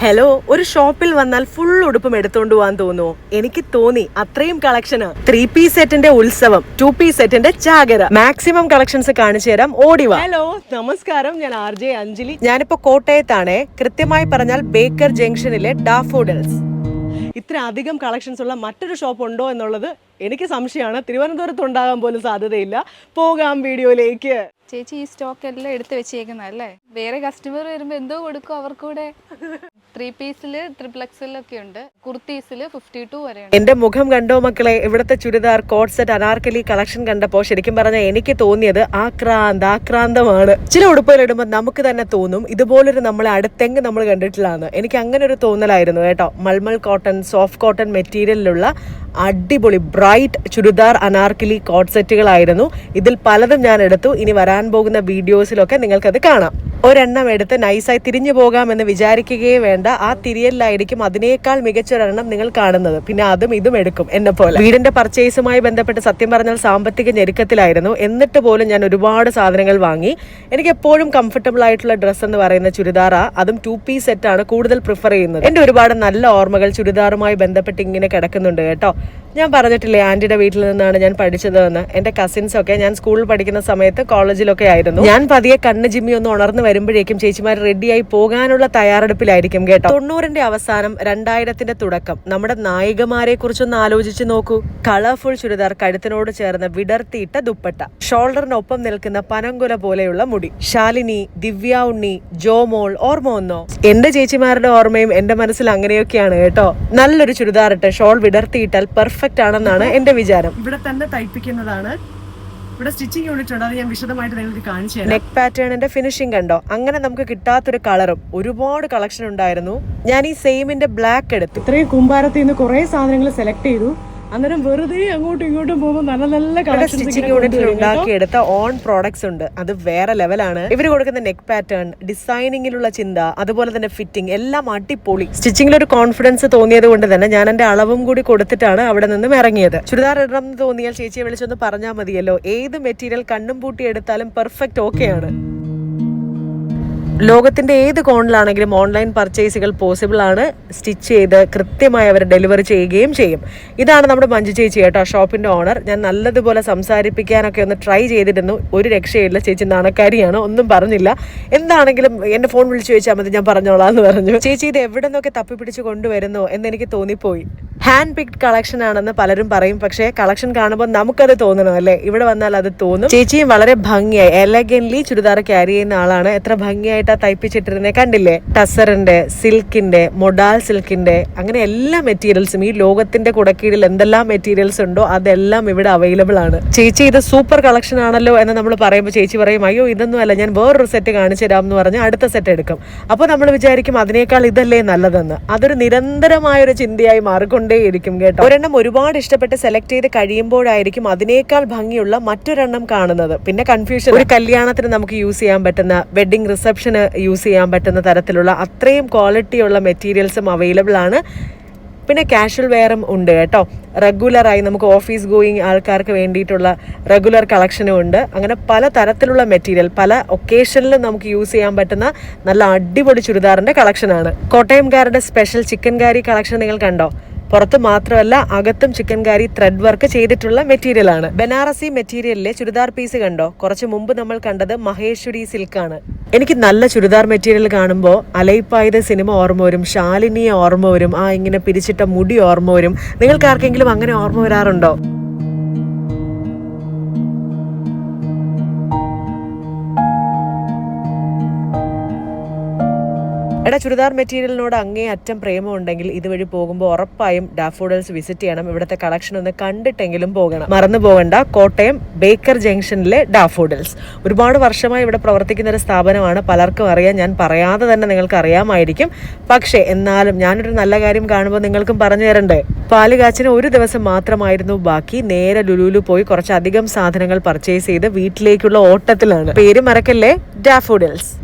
Hello ഒരു ഷോപ്പിൽ വന്നാൽ ഫുൾ ഉടുപ്പും എടുത്തോണ്ട് പോവാൻ തോന്നുവോ? എനിക്ക് തോന്നി അത്രയും കളക്ഷന് ത്രീ പീസ് സെറ്റിന്റെ ഉത്സവം ടു പീസ് സെറ്റിന്റെ ചാകര മാക്സിമം കളക്ഷൻസ് കാണിച്ചു തരാം. ഓടിവ ഹലോ നമസ്കാരം. ഞാൻ ആർ ജെ അഞ്ജലി. ഞാനിപ്പോ കോട്ടയത്താണ്. കൃത്യമായി പറഞ്ഞാൽ ബേക്കർ ജംഗ്ഷനിലെ ഡാഫോഡൽസ് ഇത്ര അധികം കളക്ഷൻസ് ഉള്ള മറ്റൊരു ഷോപ്പ് ഉണ്ടോ എന്നുള്ളത് എനിക്ക് സംശയമാണ്. തിരുവനന്തപുരത്ത് ഉണ്ടാകാൻ പോലും സാധ്യതയില്ല. പോകാം വീഡിയോയിലേക്ക്. ചേച്ചി ഈ സ്റ്റോക്ക് എല്ലാം എടുത്ത് വെച്ചേക്കുന്നല്ലേ വേറെ കസ്റ്റമർ വരുമ്പോ എന്തോ കൊടുക്കും അവർക്കൂടെ? ഉണ്ട്. എന്റെ മുഖം കണ്ടോ മക്കളെ? ഇവിടുത്തെ churidar coat set Anarkali collection കണ്ടപ്പോ ശരിക്കും പറഞ്ഞാൽ എനിക്ക് തോന്നിയത് ആക്രാന്ത ആക്രാന്തമാണ്. ചില ഉടുപ്പുകൾ ഇടുമ്പോൾ നമുക്ക് തന്നെ തോന്നും ഇതുപോലൊരു നമ്മളെ അടുത്തെങ്ങ് നമ്മൾ കണ്ടിട്ടില്ലാന്ന്. എനിക്ക് അങ്ങനെ ഒരു തോന്നലായിരുന്നു കേട്ടോ. മൾമൾ കോട്ടൺ സോഫ്റ്റ് കോട്ടൺ മെറ്റീരിയലിലുള്ള അടിപൊളി ബ്രൈറ്റ് ചുരിദാർ അനാർക്കലി കോട്ട് സെറ്റുകളായിരുന്നു ഇതിൽ പലതും ഞാൻ എടുത്തു. ഇനി വരാൻ പോകുന്ന വീഡിയോസിലൊക്കെ നിങ്ങൾക്കത് കാണാം. ഒരെണ്ണം എടുത്ത് നൈസായി തിരിഞ്ഞു പോകാമെന്ന് വിചാരിക്കുകയേ വേണ്ട. ആ തിരിയലിലായിരിക്കും അതിനേക്കാൾ മികച്ചൊരെണ്ണം നിങ്ങൾ കാണുന്നത്. പിന്നെ അതും ഇതും എടുക്കും എന്നെ പോലെ. വീടിന്റെ പർച്ചേസുമായി ബന്ധപ്പെട്ട് സത്യം പറഞ്ഞാൽ സാമ്പത്തിക ഞെരുക്കത്തിലായിരുന്നു. എന്നിട്ട് പോലും ഞാൻ ഒരുപാട് സാധനങ്ങൾ വാങ്ങി. എനിക്ക് എപ്പോഴും കംഫർട്ടബിൾ ആയിട്ടുള്ള ഡ്രസ്സ് എന്ന് പറയുന്ന ചുരിദാറ. അതും ടു പീസ് സെറ്റ് ആണ് കൂടുതൽ പ്രിഫർ ചെയ്യുന്നത്. എന്റെ ഒരുപാട് നല്ല ഓർമ്മകൾ ചുരിദാറുമായി ബന്ധപ്പെട്ട് ഇങ്ങനെ കിടക്കുന്നുണ്ട് കേട്ടോ. ഞാൻ പറഞ്ഞിട്ടില്ലേ ആന്റിയുടെ വീട്ടിൽ നിന്നാണ് ഞാൻ പഠിച്ചതെന്ന്. എന്റെ കസിൻസ് ഒക്കെ ഞാൻ സ്കൂളിൽ പഠിക്കുന്ന സമയത്ത് കോളേജിലൊക്കെ ആയിരുന്നു. ഞാൻ പതിയെ കണ്ണ് ജിമ്മി ഒന്ന് ഉണർന്നു വരുമ്പോഴേക്കും ചേച്ചിമാർ റെഡിയായി പോകാനുള്ള തയ്യാറെടുപ്പിലായിരിക്കും കേട്ടോ. തൊണ്ണൂറിന്റെ അവസാനം രണ്ടായിരത്തിന്റെ തുടക്കം. നമ്മുടെ നായികമാരെ കുറിച്ചൊന്ന് ആലോചിച്ച് നോക്കൂ. കളർഫുൾ ചുരിദാർ കഴുത്തിനോട് ചേർന്ന് വിടർത്തിയിട്ട ദുപ്പട്ട. ഷോൾഡറിനൊപ്പം നിൽക്കുന്ന പനങ്കുല പോലെയുള്ള മുടി. ശാലിനി ദിവ്യ ഉണ്ണി ജോമോൾ ഓർമ്മ ഒന്നോ എന്റെ ചേച്ചിമാരുടെ ഓർമ്മയും എന്റെ മനസ്സിൽ അങ്ങനെയൊക്കെയാണ് കേട്ടോ. നല്ലൊരു ചുരിദാർ ഇട്ട് ഷോൾ വിടർത്തിയിട്ടാൽ പെർഫെക്റ്റ് ആണെന്നാണ് എന്റെ വിചാരം. ഇവിടെ തന്നെ തയ്പ്പിക്കുന്നതാണ്. ഇവിടെ സ്റ്റിച്ചിങ് യൂണിറ്റ് ഉണ്ട്. അത് ഞാൻ വിശദമായിട്ട് നിങ്ങൾക്ക് കാണിച്ചു തരാം. നെക്ക് പാറ്റേണിന്റെ ഫിനിഷിംഗ് കണ്ടോ? അങ്ങനെ നമുക്ക് കിട്ടാത്തൊരു കളറും ഒരുപാട് കളക്ഷൻ ഉണ്ടായിരുന്നു. ഞാൻ ഈ സെയിമിന്റെ ബ്ലാക്ക് എടുത്തു. ഇത്രയും കുമ്പാരത്തിൽ നിന്ന് കുറെ സാധനങ്ങൾ സെലക്ട് ചെയ്തു. അന്നേരം വെറുതെ അങ്ങോട്ടും ഇങ്ങോട്ടും പോകുമ്പോൾ നല്ല നല്ല സ്റ്റിച്ചിങ് യൂണിറ്റിൽ ഉണ്ടാക്കിയെടുത്ത ഓൺ പ്രോഡക്ട്സ് ഉണ്ട്. അത് വേറെ ലെവലാണ് ഇവർ കൊടുക്കുന്ന നെക്ക് പാറ്റേൺ ഡിസൈനിങ്ങിലുള്ള ചിന്ത അതുപോലെ തന്നെ ഫിറ്റിംഗ് എല്ലാം അടിപൊളി. സ്റ്റിച്ചിങ്ങിൽ ഒരു കോൺഫിഡൻസ് തോന്നിയത് കൊണ്ട് തന്നെ ഞാൻ എന്റെ അളവും കൂടി കൊടുത്തിട്ടാണ് അവിടെ നിന്നും ഇറങ്ങിയത്. ചുരിദാർ ഇടണം എന്ന് തോന്നിയാൽ ചേച്ചിയെ വിളിച്ചൊന്ന് പറഞ്ഞാൽ മതിയല്ലോ. ഏത് മെറ്റീരിയൽ കണ്ണും പൂട്ടി എടുത്താലും പെർഫെക്റ്റ് ഓക്കെയാണ് ലോകത്തിന്റെ ഏത് കോണിലാണെങ്കിലും ഓൺലൈൻ പർച്ചേസുകൾ പോസിബിൾ ആണ്. സ്റ്റിച്ച് ചെയ്ത് കൃത്യമായി അവർ ഡെലിവറി ചെയ്യുകയും ചെയ്യും. ഇതാണ് നമ്മുടെ മഞ്ജു ചേച്ചി കേട്ടോ ഷോപ്പിന്റെ ഓണർ. ഞാൻ നല്ലതുപോലെ സംസാരിപ്പിക്കാനൊക്കെ ഒന്ന് ട്രൈ ചെയ്തിരുന്നു. ഒരു രക്ഷയില്ല. ചേച്ചി നാണക്കാരിയാണ്. ഒന്നും പറഞ്ഞില്ല. എന്താണെങ്കിലും എന്റെ ഫോൺ വിളിച്ചു ചോദിച്ചാൽ മതി. ഞാൻ പറഞ്ഞോളാം എന്ന് പറഞ്ഞു. ചേച്ചി ഇത് എവിടെ നിന്നൊക്കെ തപ്പിപ്പിടിച്ച് കൊണ്ടുവരുന്നു എന്ന് എനിക്ക് തോന്നിപ്പോയി. ഹാൻഡ് പിക്ഡ് കളക്ഷൻ ആണെന്ന് പലരും പറയും. പക്ഷേ കളക്ഷൻ കാണുമ്പോൾ നമുക്കത് തോന്നണം അല്ലേ? ഇവിടെ വന്നാൽ അത് തോന്നും. ചേച്ചിയും വളരെ ഭംഗിയായി എലഗൻലി ചുരിദാർ ക്യാരി ചെയ്യുന്ന ആളാണ്. എത്ര ഭംഗിയായിട്ടാ തയ്പ്പിച്ചിട്ടിരുന്നേ. കണ്ടില്ലേ? ടസറിന്റെ സിൽക്കിന്റെ മൊഡാൽ സിൽക്കിന്റെ അങ്ങനെ എല്ലാ മെറ്റീരിയൽസും ഈ ലോകത്തിന്റെ കുടക്കീഴിൽ എന്തെല്ലാം മെറ്റീരിയൽസ് ഉണ്ടോ അതെല്ലാം ഇവിടെ അവൈലബിൾ ആണ്. ചേച്ചി ഇത് സൂപ്പർ കളക്ഷൻ ആണല്ലോ എന്ന് നമ്മൾ പറയുമ്പോൾ ചേച്ചി പറയും അയ്യോ ഇതൊന്നും അല്ല ഞാൻ വേറൊരു സെറ്റ് കാണിച്ചു തരാം എന്ന് പറഞ്ഞ് അടുത്ത സെറ്റ് എടുക്കും. അപ്പോൾ നമ്മൾ വിചാരിക്കും അതിനേക്കാൾ ഇതല്ലേ നല്ലതെന്ന്. അതൊരു നിരന്തരമായ ഒരു ചിന്തയായി മാറിക്കൊണ്ടേയിരിക്കും കേട്ടോ. ഒരെണ്ണം ഒരുപാട് ഇഷ്ടപ്പെട്ട് സെലക്ട് ചെയ്ത് കഴിയുമ്പോഴായിരിക്കും അതിനേക്കാൾ ഭംഗിയുള്ള മറ്റൊരെണ്ണം കാണുന്നത്. പിന്നെ കൺഫ്യൂഷൻ ഒരു കല്യാണത്തിന് നമുക്ക് യൂസ് ചെയ്യാൻ പറ്റുന്ന വെഡിങ് റിസപ്ഷന് യൂസ് ചെയ്യാൻ പറ്റുന്ന തരത്തിലുള്ള അത്രയും ക്വാളിറ്റിയുള്ള മെറ്റീരിയൽസും അവൈലബിൾ ആണ്. പിന്നെ കാഷ്വൽ വെയറും ഉണ്ട് കേട്ടോ. റെഗുലറായി നമുക്ക് ഓഫീസ് ഗോയിങ് ആൾക്കാർക്ക് വേണ്ടിയിട്ടുള്ള റെഗുലർ കളക്ഷനും ഉണ്ട്. അങ്ങനെ പല തരത്തിലുള്ള മെറ്റീരിയൽ പല ഒക്കേഷനിലും നമുക്ക് യൂസ് ചെയ്യാൻ പറ്റുന്ന നല്ല അടിപൊളി ചുരിദാറിന്റെ കളക്ഷനാണ് കോട്ടയംകാരുടെ സ്പെഷ്യൽ ചിക്കൻ കാരി കളക്ഷൻ നിങ്ങൾ കണ്ടോ? പുറത്ത് മാത്രമല്ല അകത്തും ചിക്കൻ കാരി ത്രെഡ് വർക്ക് ചെയ്തിട്ടുള്ള മെറ്റീരിയൽ ആണ്. ബനാറസി മെറ്റീരിയലിലെ ചുരിദാർ പീസ് കണ്ടോ? കുറച്ച് മുമ്പ് നമ്മൾ കണ്ടത് മഹേശ്വരി സിൽക്കാണ്. എനിക്ക് നല്ല ചുരിദാർ മെറ്റീരിയൽ കാണുമ്പോൾ അലൈപ്പായത് സിനിമ ഓർമ്മ വരും ശാലിനിയെ ഓർമ്മ വരും ആ ഇങ്ങനെ പിരിച്ചിട്ട മുടി ഓർമ്മ വരും. നിങ്ങൾക്ക് ആർക്കെങ്കിലും അങ്ങനെ ഓർമ്മ വരാറുണ്ടോ? എടാ ചുരിദാർ മെറ്റീരിയലിനോട് അങ്ങേ അറ്റം പ്രേമം ഉണ്ടെങ്കിൽ ഇതുവഴി പോകുമ്പോൾ ഉറപ്പായും ഡാഫോഡൽസ് വിസിറ്റ് ചെയ്യണം. ഇവിടുത്തെ കളക്ഷൻ ഒന്ന് കണ്ടിട്ടെങ്കിലും പോകണം. മറന്നു പോകണ്ട. കോട്ടയം ബേക്കർ ജംഗ്ഷനിലെ ഡാഫോഡൽസ്. ഒരുപാട് വർഷമായി ഇവിടെ പ്രവർത്തിക്കുന്ന ഒരു സ്ഥാപനമാണ്. പലർക്കും അറിയാം. ഞാൻ പറയാതെ തന്നെ നിങ്ങൾക്ക് അറിയാമായിരിക്കും. പക്ഷേ എന്നാലും ഞാനൊരു നല്ല കാര്യം കാണുമ്പോൾ നിങ്ങൾക്കും പറഞ്ഞു തരണ്ടേ. പാലുകാച്ചിന് ഒരു ദിവസം മാത്രമായിരുന്നു ബാക്കി. നേരെ ലുലുലു പോയി കുറച്ചധികം സാധനങ്ങൾ പർച്ചേസ് ചെയ്ത് വീട്ടിലേക്കുള്ള ഓട്ടത്തിലാണ്. പേര് മറക്കല്ലേ? ഡാഫോഡൽസ്.